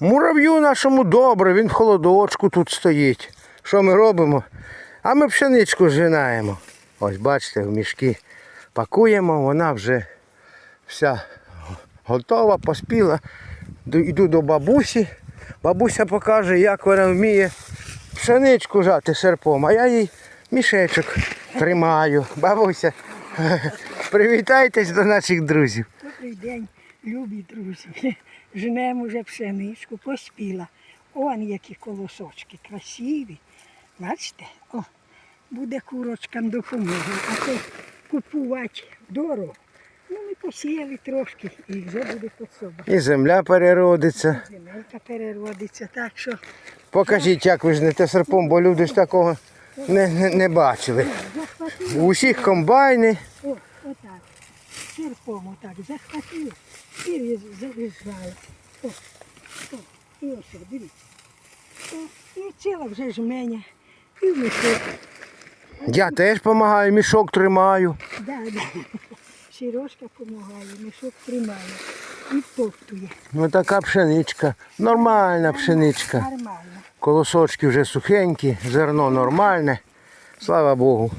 Мурав'ю нашому добре, він в холодочку тут стоїть. Що ми робимо? А ми пшеничку зжинаємо. Ось бачите, в мішки пакуємо, вона вже вся готова, поспіла. Ду- Йду до бабусі. Бабуся покаже, як вона вміє пшеничку жати серпом, а я їй мішечок тримаю. Бабуся, привітайтесь до наших друзів. Добрий день, любі друзі. Жнемо вже пшеничку, поспіла. Он які колосочки красиві. Бачите? О, буде курочкам допомога. А то купувати дорого. Ну, ми посіяли трошки і вже буде подсоба. І земля переродиться. Земелька переродиться, так що Покажіть, як ви жнете серпом, бо люди ж такого не, не, не бачили. У усіх комбайни. О, отак. Серпом отак захватили і зав'язали. О, о, і ось, дивіться. О, і ціла вже жменя. І в мішок. Я теж допомагаю, мішок тримаю. Да, да. Сірошка допомагає, мішок тримає і втоптує. Ну така пшеничка. Нормальна пшеничка. Нормально. Колосочки вже сухенькі, зерно нормальне. Слава Богу.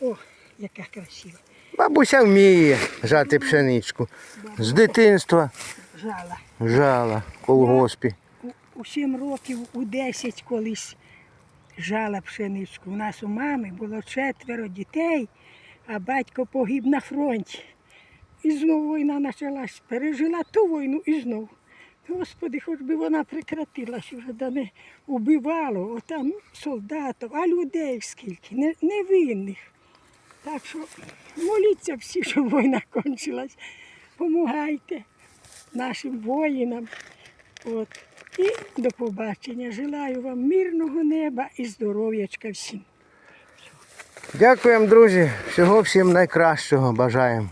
О, яка красива. Бабуся вміє жати пшеничку. З дитинства Жала. жала в колгоспі. У, у 7 років, у 10 колись жала пшеничку. У нас у мами було четверо дітей, а батько погиб на фронті. І знову війна почалась. Пережила ту війну і знову. Господи, хоч би вона прекратилася, вже да не убивало, отам солдатів, а людей скільки, не- невинних. Так що моліться всі, щоб війна кончилась. Помагайте нашим воїнам. От. І до побачення. Желаю вам мирного неба і здоров'ячка всім. Дякуємо, друзі. Всього всім найкращого бажаємо.